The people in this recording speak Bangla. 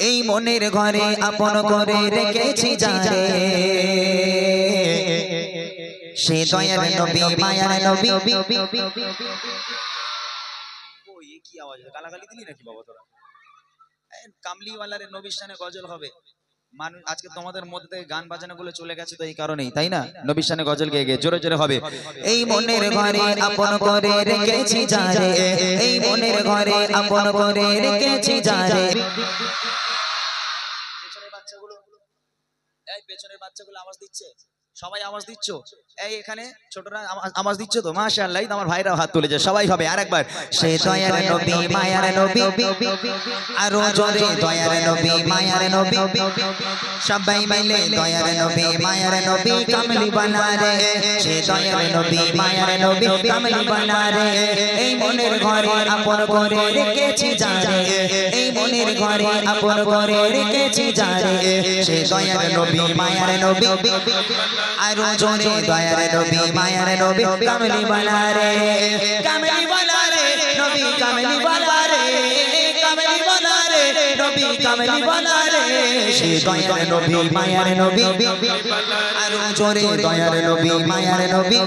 এই মনের ঘরে আপন করে রেখেছি যারে। সে দয়ার নবী, মায়ার নবী। কি আওয়াজ গালাগালি দিলি নাকি বাবা তোরা? কামলিওয়ালার নবীর সামনে গজল হবে। মানুষ আজকে তোমাদের মধ্যে থেকে গান বাজানো গুলো চলে গেছে তো এই কারণেই, তাই না? নবীর গজল গেয়ে গিয়ে জোরে জোরে হবে। এই মনের ঘরে আপন করে রেখেছি যারে এই মনের ঘরে আপন করে রেখেছি যারে পেছনের বাচ্চাগুলো, এই পেছনের বাচ্চাগুলো আওয়াজ দিচ্ছে। সবাই আওয়াজ দিচ্ছ? এই এখানে ছোটরা আওয়াজ- দিচ্ছ তো? মাশাআল্লাহ আমার ভাইরা হাত তুলেছে। সবাই হবে আরেকবার। সে দয়ার নবী, মায়ার নবী, আরও জোরে দয়ার নবী, মায়ার নবী। সবাই মিলে দয়ার নবী, মায়ার নবী কামলি বানারে সে দয়ার নবী, মায়ার নবী কামলি বানারে এই মনের ঘরে আপন করে রেখেছি যারে এই মনের ঘরে আপন করে রেখেছি যারে সে দয়ার নবী, মায়ার নবী। আরও জোরে দয়ার নবী মায়ার নবী কামলি বানারে কামলি বানারে নবী কামলি বানারে কামলি বানারে নবী কামলি বানারে সে দয়ার নবী মায়ার নবী আরও জোরে দয়ার নবী মায়ার নবী